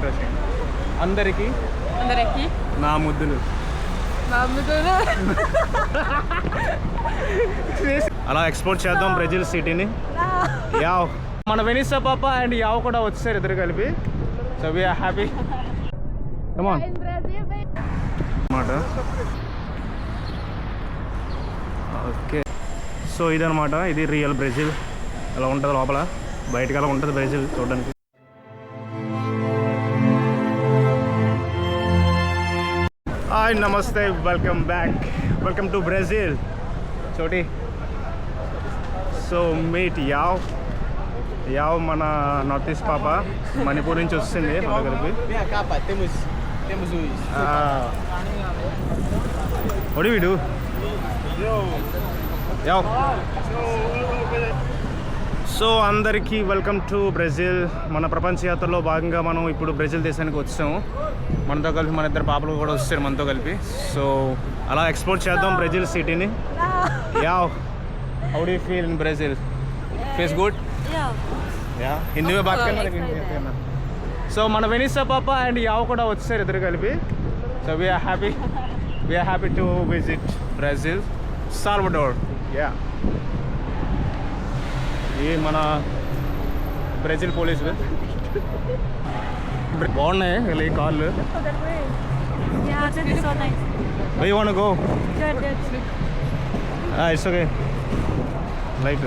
Interesting. అందరికీ అందరికి. నా ముద్దులు. అలా ఎక్స్పోర్ట్ చేద్దాం బ్రెజిల్ సిటీని. యావ్. మన వెనిసా పాప అండ్ యావ్ కూడా వచ్చేసారు ఇద్దరు కలిపి. So we're happy come on okay. So ఇదనమాట ఇది రియల్ బ్రెజిల్. అలా ఉంటుంది లోపల? బయటకు అలా ఉంటుంది బ్రెజిల్ చూడడానికి. Hi namaste welcome back welcome to Brazil Choti. So meet యావ్ యావ్ మన నార్త్ ఈస్ట్ పాప మణిపూర్ నుంచి వస్తుంది మన కలిపి. ఒడి వీడు యావ్ సో అందరికీ వెల్కమ్ టు బ్రెజిల్ మన ప్రపంచ యాత్రలో భాగంగా మనం ఇప్పుడు బ్రెజిల్ దేశానికి వచ్చాము. మనతో కలిపి మన ఇద్దరు పాపలు కూడా వస్తారు మనతో కలిపి. సో అలా ఎక్స్ప్లోర్ చేద్దాం బ్రెజిల్ సిటీని ya how do feel in Brazil feels good ya Hindi bath so మన వెనీస్ పాప అండ్ యావ్ కూడా వచ్చారు ఇద్దరు కలిపి. So we're happy we're happy to visit Brazil Salvador ya ఇది మన బ్రెజిల్ పోలీసులు బాగున్నాయి వీళ్ళ ఈ కార్లు. Yeah, this is why go it's okay light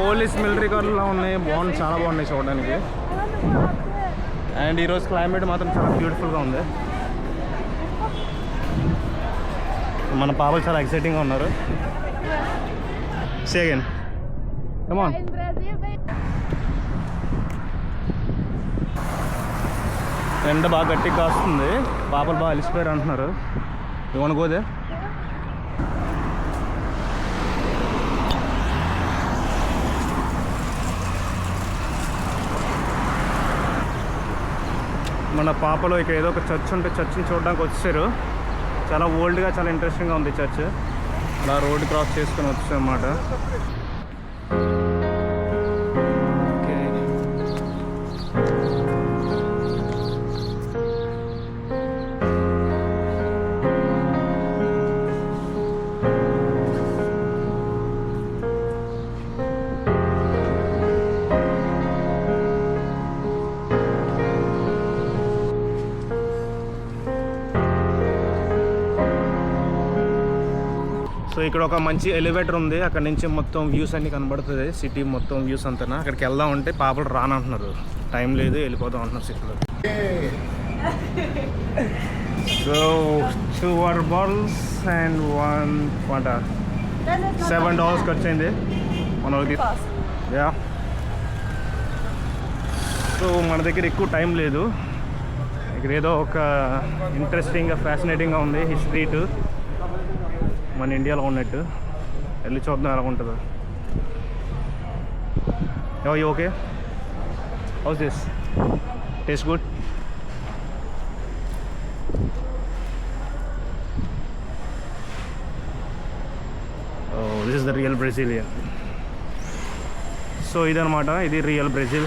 police military కార్లు ఉన్నాయి. బాగున్నాయి చాలా బాగున్నాయి చూడడానికి. అండ్ ఈరోజు క్లైమేట్ మాత్రం చాలా బ్యూటిఫుల్గా ఉంది. మన పాపలు చాలా ఎక్సైటింగ్గా ఉన్నారు. సేగన్ కమాన్ In Brazil, ఎండ బాగా గట్టిగా కాస్తుంది. పాపలు బాగా అలిసిపోయారు అంటున్నారు. ఇవన్న గోదే మన పాపలో ఇక్కడ ఏదో ఒక చర్చ్ ఉంటే చర్చ్ని చూడడానికి వచ్చారు. చాలా ఓల్డ్గా చాలా ఇంట్రెస్టింగ్గా ఉంది చర్చ్. అలా రోడ్ క్రాస్ చేసుకొని వచ్చామన్నమాట. సో ఇక్కడ ఒక మంచి ఎలివేటర్ ఉంది. అక్కడ నుంచి మొత్తం వ్యూస్ అన్ని కనబడుతుంది. సిటీ మొత్తం వ్యూస్ అంతా అక్కడికి వెళ్దాం అంటే పాపలు రానంటున్నారు. టైం లేదు వెళ్ళిపోదాం అంటున్నారు సిటీలో so two water bottles and one వంట సెవెన్ డాలర్స్ ఖర్చు అయింది మన. యా సో మన దగ్గర ఎక్కువ టైం లేదు. ఇక్కడ ఏదో ఒక ఇంట్రెస్టింగ్గా ఫ్యాసినేటింగ్గా ఉంది. ఈ స్ట్రీట్ మన ఇండియాలో ఉన్నట్టు. వెళ్ళి చూద్దాం ఎలా ఉంటుందో. Yo okay how's this taste good this is the real Brazilian so ఇదనమాట ఇది రియల్ బ్రెజిల్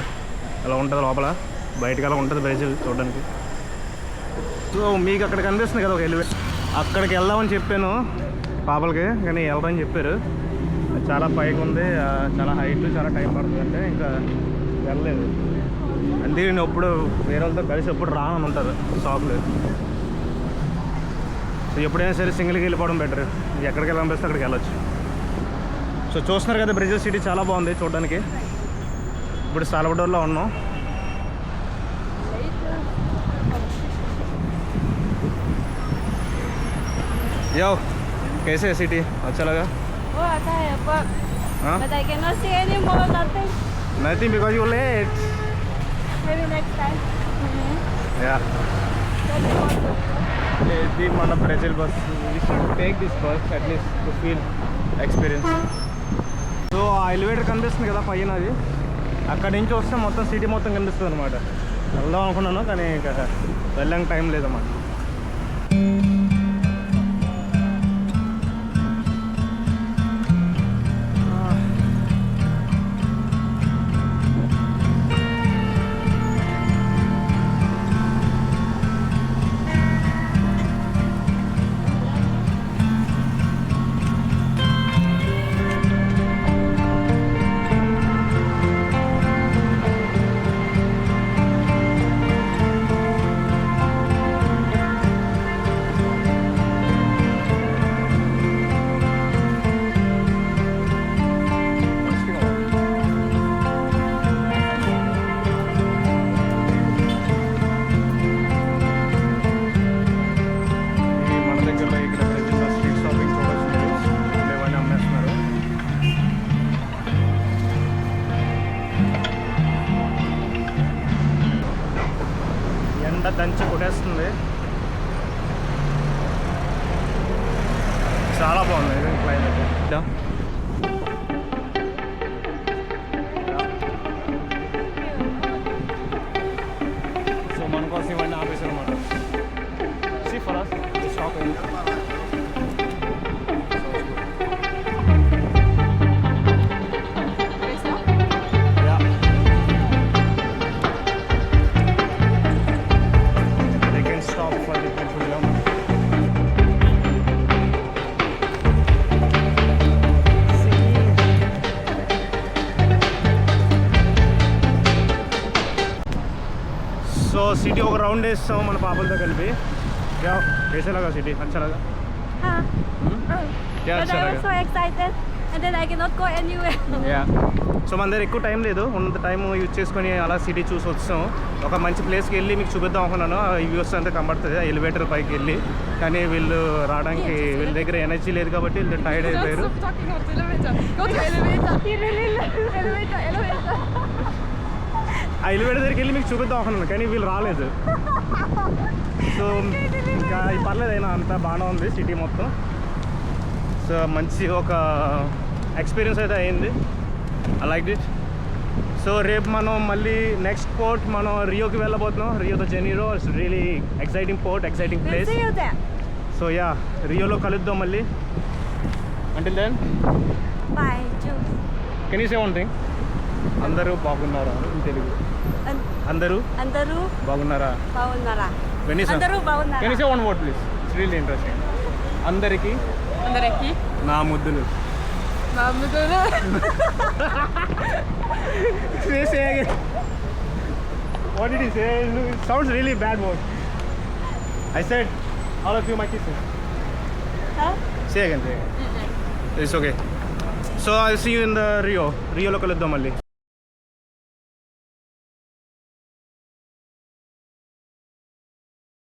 అలా ఉంటుంది లోపల? బయటకు అలా ఉంటుంది బ్రెజిల్ చూడడానికి? సో మీకు అక్కడ కనిపిస్తుంది కదా ఒక ఎలివేట్ అక్కడికి వెళ్దామని చెప్పాను. పాపలకి కానీ వెళ్ళరని చెప్పారు. అది చాలా పైకి ఉంది. చాలా హైట్ చాలా టైం పడుతుంది అంటే ఇంకా వెళ్ళలేదు. అందుకే నేను ఎప్పుడు వేరే వాళ్ళతో కలిసి ఎప్పుడు రానని ఉంటుంది షాప్లో. సో ఎప్పుడైనా సరే సింగిల్కి వెళ్ళిపోవడం బెటర్ ఎక్కడికి వెళ్ళాలనిపిస్తే అక్కడికి వెళ్ళొచ్చు. సో చూస్తున్నారు కదా బ్రిజల్ సిటీ చాలా బాగుంది చూడడానికి. ఇప్పుడు సాల్వడోర్లో ఉన్నాం. యో कैसे सिटी अच्छा लगा Oh, अच्छा है, but, हाँ but I cannot see any more nothing. Nothing because you late Maybe next time. Mm-hmm. Yeah That's important. ఇది మన Brazil bus we should take this bus at least to feel experience so uh elevator కనిపిస్తుంది కదా పైన అది అక్కడి నుంచి వస్తే మొత్తం సిటీ మొత్తం కనిపిస్తుంది అనమాట వెళ్దాం అనుకున్నాను కానీ ఇంకా వెళ్ళడానికి టైం లేదన్నమాట ఎండ కొట్టేస్తుంది. చాలా బాగుంది క్లైమేట్ రౌండ్ వేస్తాం మన పాపలతో కలిపి. యా వేసేలాగా సిటీ నచ్చలాగా Huh? Yeah, but I was Saraga. so excited, and then I cannot go anywhere. Ya. So మన దగ్గర ఎక్కువ టైం లేదు. ఉన్నంత టైం యూజ్ చేసుకొని అలా సిటీ చూసి వచ్చాం. ఒక మంచి ప్లేస్కి వెళ్ళి మీకు చూపిద్దాం అనుకున్నాను. ఈ వ్యూస్ అంతా కనబడుతుంది. ఎలివేటర్ పైకి వెళ్ళి. కానీ వీళ్ళు రావడానికి వీళ్ళ దగ్గర ఎనర్జీ లేదు కాబట్టి వీళ్ళు టైర్డ్ అయిపోయారు. ఆ ఎలివేటర్ దగ్గరికి వెళ్ళి మీకు చూపిద్దాం అనుకున్నాను కానీ వీళ్ళు రాలేదు. సో ఇంకా పర్లేదు అయినా అంతా బాగానే ఉంది సిటీ మొత్తం. సో మంచి ఒక ఎక్స్పీరియన్స్ అయితే అయింది. ఐ లైక్ ఇట్ సో రేపు మనం మళ్ళీ నెక్స్ట్ పోర్ట్ మనం రియోకి వెళ్ళబోతున్నాం. Rio de Janeiro it's really exciting port exciting place. So ya రియోలో కలుద్దాం మళ్ళీ. అంటే then Jules. Can you say one thing అందరూ బాగున్నారా? In తెలుగు అందరూ? అందరూ? బాగున్నారా? బాగున్నారా? అందరికి అందరికి. నా ముద్దులు. నా ముద్దులు. Sounds really bad mode I said all of you my key సేయగండి it's okay so I see you in the Rio రియోలో కలుద్దాం మళ్ళీ